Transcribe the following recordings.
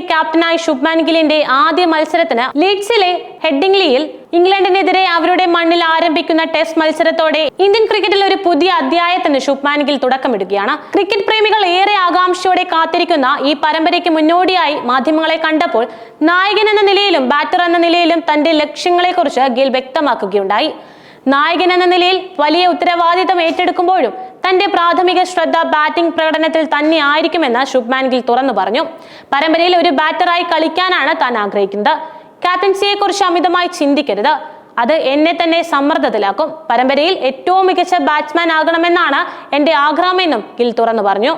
ക്യാപ്റ്റനായി ശുഭ്മാൻ ഗില്ലിന്റെ ആദ്യ മത്സരത്തിന് ലീഡ്സിലെ ഹെഡിംഗ്ലിയിൽ ഇംഗ്ലണ്ടിനെതിരെ അവരുടെ മണ്ണിൽ ആരംഭിക്കുന്ന ടെസ്റ്റ് മത്സരത്തോടെ ഇന്ത്യൻ ക്രിക്കറ്റിൽ ഒരു പുതിയ അധ്യായത്തിന് ശുഭ്മാൻ ഗിൽ തുടക്കമിടുകയാണ്. ക്രിക്കറ്റ് പ്രേമികൾ ഏറെ ആകാംക്ഷയോടെ കാത്തിരിക്കുന്ന ഈ പരമ്പരയ്ക്ക് മുന്നോടിയായി മാധ്യമങ്ങളെ കണ്ടപ്പോൾ നായകൻ എന്ന നിലയിലും ബാറ്റർ എന്ന നിലയിലും തന്റെ ലക്ഷ്യങ്ങളെക്കുറിച്ച് ഗിൽ വ്യക്തമാക്കുകയുണ്ടായി. നായകൻ എന്ന നിലയിൽ വലിയ ഉത്തരവാദിത്തം ഏറ്റെടുക്കുമ്പോഴും തന്റെ പ്രാഥമിക ശ്രദ്ധ ബാറ്റിംഗ് പ്രകടനത്തിൽ തന്നെ ആയിരിക്കുമെന്ന് ശുഭ്മാൻ ഗിൽ തുറന്നു പറഞ്ഞു. പരമ്പരയിൽ ഒരു ബാറ്ററായി കളിക്കാനാണ് താൻ ആഗ്രഹിക്കുന്നത്. ക്യാപ്റ്റൻസിയെ കുറിച്ച് അമിതമായി ചിന്തിക്കരുത്. അത് എന്നെ തന്നെ സമ്മർദ്ദത്തിലാക്കും. പരമ്പരയിൽ ഏറ്റവും മികച്ച ബാറ്റ്സ്മാൻ ആകണമെന്നാണ് എന്റെ ആഗ്രഹമെന്നും ഗിൽ തുറന്നു പറഞ്ഞു.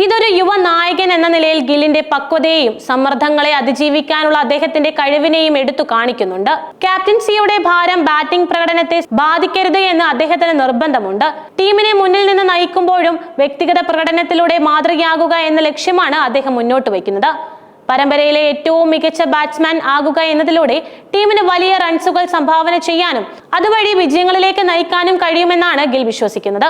ഇതൊരു യുവ നായകൻ എന്ന നിലയിൽ ഗില്ലിന്റെ പക്വതയെയും സമ്മർദ്ദങ്ങളെ അതിജീവിക്കാനുള്ള അദ്ദേഹത്തിന്റെ കഴിവിനെയും എടുത്തു കാണിക്കുന്നുണ്ട്. ക്യാപ്റ്റൻസിയുടെ ഭാരം ബാറ്റിംഗ് പ്രകടനത്തെ ബാധിക്കരുത് എന്ന് അദ്ദേഹത്തിന് നിർബന്ധമുണ്ട്. ടീമിനെ മുന്നിൽ നിന്ന് നയിക്കുമ്പോഴും വ്യക്തിഗത പ്രകടനത്തിലൂടെ മാതൃകയാകുക എന്ന ലക്ഷ്യമാണ് അദ്ദേഹം മുന്നോട്ട് വയ്ക്കുന്നത്. പരമ്പരയിലെ ഏറ്റവും മികച്ച ബാറ്റ്സ്മാൻ ആകുക എന്നതിലൂടെ ടീമിന് വലിയ റൺസുകൾ സംഭാവന ചെയ്യാനും അതുവഴി വിജയങ്ങളിലേക്ക് നയിക്കാനും കഴിയുമെന്നാണ് ഗിൽ വിശ്വസിക്കുന്നത്.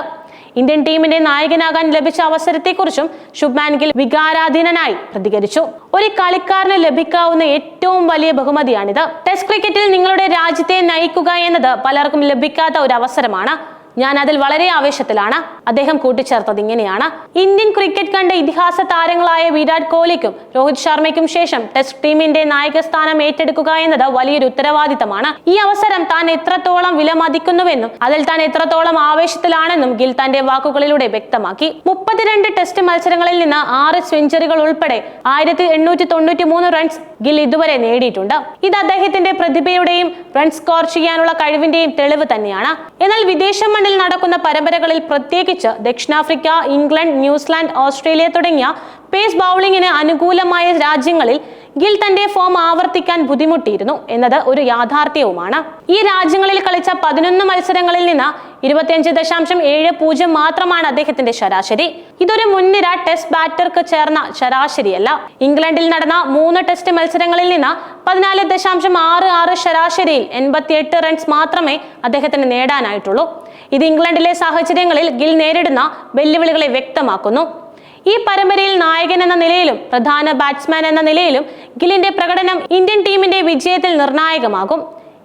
ഇന്ത്യൻ ടീമിന്റെ നായകനാകാൻ ലഭിച്ച അവസരത്തെക്കുറിച്ചും ശുഭ്മാൻ ഗിൽ വികാരാധീനനായി പ്രതികരിച്ചു. ഒരു കളിക്കാരന് ലഭിക്കാവുന്ന ഏറ്റവും വലിയ ബഹുമതിയാണിത്. ടെസ്റ്റ് ക്രിക്കറ്റിൽ നിങ്ങളുടെ രാജ്യത്തെ നയിക്കുക എന്നത് പലർക്കും ലഭിക്കാത്ത ഒരു അവസരമാണ്. ഞാൻ അതിൽ വളരെ ആവേശത്തിലാണ്. അദ്ദേഹം കൂട്ടിച്ചേർത്തത് ഇങ്ങനെയാണ്. ഇന്ത്യൻ ക്രിക്കറ്റ് കണ്ട ഇതിഹാസ താരങ്ങളായ വിരാട് കോഹ്ലിക്കും രോഹിത് ശർമ്മയ്ക്കും ശേഷം ടെസ്റ്റ് ടീമിന്റെ നായക സ്ഥാനം ഏറ്റെടുക്കുക എന്നത് വലിയൊരു ഉത്തരവാദിത്തമാണ്. ഈ അവസരം താൻ എത്രത്തോളം വിലമതിക്കുന്നുവെന്നും അതിൽ താൻ എത്രത്തോളം ആവേശത്തിലാണെന്നും ഗിൽ തന്റെ വാക്കുകളിലൂടെ വ്യക്തമാക്കി. മുപ്പത്തിരണ്ട് ടെസ്റ്റ് മത്സരങ്ങളിൽ നിന്ന് ആറ് സെഞ്ചുറികൾ ഉൾപ്പെടെ ആയിരത്തി എണ്ണൂറ്റി തൊണ്ണൂറ്റി മൂന്ന് റൺസ് ഗിൽ ഇതുവരെ നേടിയിട്ടുണ്ട്. ഇത് അദ്ദേഹത്തിന്റെ പ്രതിഭയുടെയും റൺ സ്കോർ ചെയ്യാനുള്ള കഴിവിന്റെയും തെളിവ് തന്നെയാണ്. എന്നാൽ വിദേശ മണ്ണിൽ നടക്കുന്ന പരമ്പരകളിൽ പ്രത്യേകിച്ച് ദക്ഷിണാഫ്രിക്ക ഇംഗ്ലണ്ട് ന്യൂസിലാൻഡ് ഓസ്ട്രേലിയ തുടങ്ങിയ പേസ് ബൗളിങ്ങിന് അനുകൂലമായ രാജ്യങ്ങളിൽ ഗിൽ തന്റെ ഫോം ആവർത്തിക്കാൻ ബുദ്ധിമുട്ടിയിരുന്നു എന്നത് ഒരു യാഥാർത്ഥ്യവുമാണ്. ഈ രാജ്യങ്ങളിൽ കളിച്ച പതിനൊന്ന് മത്സരങ്ങളിൽ നിന്ന് ഇരുപത്തിയഞ്ച് ദശാംശം ഏഴ് പൂജ്യം മാത്രമാണ് അദ്ദേഹത്തിന്റെ ശരാശരി. ഇതൊരു മുൻനിര ടെസ്റ്റ് ബാറ്റർക്ക് ചേർന്ന ശരാശരിയല്ല. ഇംഗ്ലണ്ടിൽ നടന്ന മൂന്ന് ടെസ്റ്റ് മത്സരങ്ങളിൽ നിന്ന് പതിനാല് ദശാംശം ആറ് ആറ് ശരാശരിയിൽ എൺപത്തിയെട്ട് റൺസ് മാത്രമേ അദ്ദേഹത്തിന് നേടാനായിട്ടുള്ളൂ. ഇത് ഇംഗ്ലണ്ടിലെ സാഹചര്യങ്ങളിൽ ഗിൽ നേരിടുന്ന വെല്ലുവിളികളെ വ്യക്തമാക്കുന്നു. ഈ പരമ്പരയിൽ നായകൻ എന്ന നിലയിലും പ്രധാന ബാറ്റ്സ്മാൻ എന്ന നിലയിലും ഗില്ലിന്റെ പ്രകടനം ഇന്ത്യൻ ടീമിന്റെ വിജയത്തിൽ നിർണായകമാകും.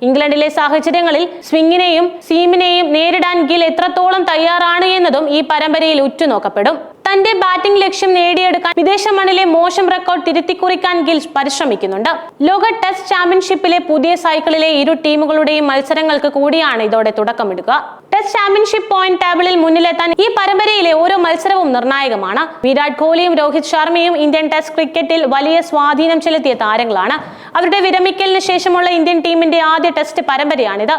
ഇംഗ്ലണ്ടിലെ സാഹചര്യങ്ങളിൽ സ്വിങ്ങിനെയും സീമിനെയും നേരിടാൻ ഗിൽ എത്രത്തോളം തയ്യാറാണ് എന്നതും ഈ പരമ്പരയിൽ ഉറ്റുനോക്കപ്പെടും. തന്റെ ബാറ്റിംഗ് ലക്ഷ്യം നേടിയെടുക്കാൻ വിദേശ മണ്ണിലെ മോശം റെക്കോർഡ് തിരുത്തിക്കുറിക്കാൻ ഗിൽസ് പരിശ്രമിക്കുന്നുണ്ട്. ലോക ടെസ്റ്റ് ചാമ്പ്യൻഷിപ്പിലെ പുതിയ സൈക്കിളിലെ ഇരു ടീമുകളുടെയും മത്സരങ്ങൾക്ക് കൂടിയാണ് ഇതോടെ തുടക്കമിടുക. ടെസ്റ്റ് ചാമ്പ്യൻഷിപ്പ് പോയിന്റ് ടേബിളിൽ മുന്നിലെത്താൻ ഈ പരമ്പരയിലെ ഓരോ മത്സരവും നിർണായകമാണ്. വിരാട് കോഹ്ലിയും രോഹിത് ശർമ്മയും ഇന്ത്യൻ ടെസ്റ്റ് ക്രിക്കറ്റിൽ വലിയ സ്വാധീനം ചെലുത്തിയ താരങ്ങളാണ്. അവരുടെ വിരമിക്കലിന് ശേഷമുള്ള ഇന്ത്യൻ ടീമിന്റെ ആദ്യ ടെസ്റ്റ് പരമ്പരയാണിത്.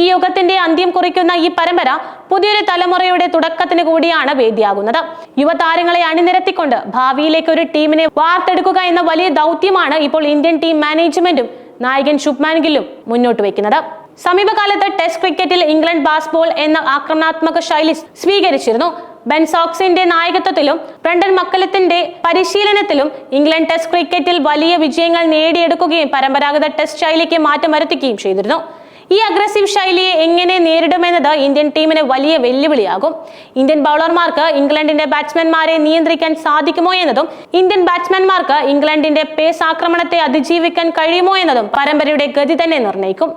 ഈ യുഗത്തിന്റെ അന്ത്യം കുറിക്കുന്ന ഈ പരമ്പര പുതിയൊരു തലമുറയുടെ തുടക്കത്തിന് കൂടിയാണ് വേദിയാകുന്നത്. യുവതാരങ്ങളെ അണിനിരത്തിക്കൊണ്ട് ഭാവിയിലേക്ക് ഒരു ടീമിനെ വാർത്തെടുക്കുക എന്ന വലിയ ദൗത്യമാണ് ഇപ്പോൾ ഇന്ത്യൻ ടീം മാനേജ്മെന്റും നായകൻ ശുഭ്മാൻ ഗില്ലും മുന്നോട്ട് വെക്കുന്നത് സമീപകാലത്ത് ടെസ്റ്റ് ക്രിക്കറ്റിൽ ഇംഗ്ലണ്ട് ബാസ്ബോൾ എന്ന ആക്രമണാത്മക ശൈലി സ്വീകരിച്ചിരുന്നു. ബെൻ സോക്സിന്റെ നായകത്വത്തിലും ബ്രണ്ടൻ മക്കലത്തിന്റെ പരിശീലനത്തിലും ഇംഗ്ലണ്ട് ടെസ്റ്റ് ക്രിക്കറ്റിൽ വലിയ വിജയങ്ങൾ നേടിയെടുക്കുകയും പരമ്പരാഗത ടെസ്റ്റ് ശൈലിക്ക് മാറ്റം വരുത്തുകയും ചെയ്തിരുന്നു. ഈ അഗ്രസീവ് ശൈലിയെ എങ്ങനെ നേരിടുമെന്നത് ഇന്ത്യൻ ടീമിന് വലിയ വെല്ലുവിളിയാകും. ഇന്ത്യൻ ബൗളർമാർക്ക് ഇംഗ്ലണ്ടിന്റെ ബാറ്റ്സ്മാൻമാരെ നിയന്ത്രിക്കാൻ സാധിക്കുമോ എന്നതും ഇന്ത്യൻ ബാറ്റ്സ്മാൻമാർക്ക് ഇംഗ്ലണ്ടിന്റെ പേസ് ആക്രമണത്തെ അതിജീവിക്കാൻ കഴിയുമോ എന്നതും പരമ്പരയുടെ ഗതി തന്നെ നിർണയിക്കും.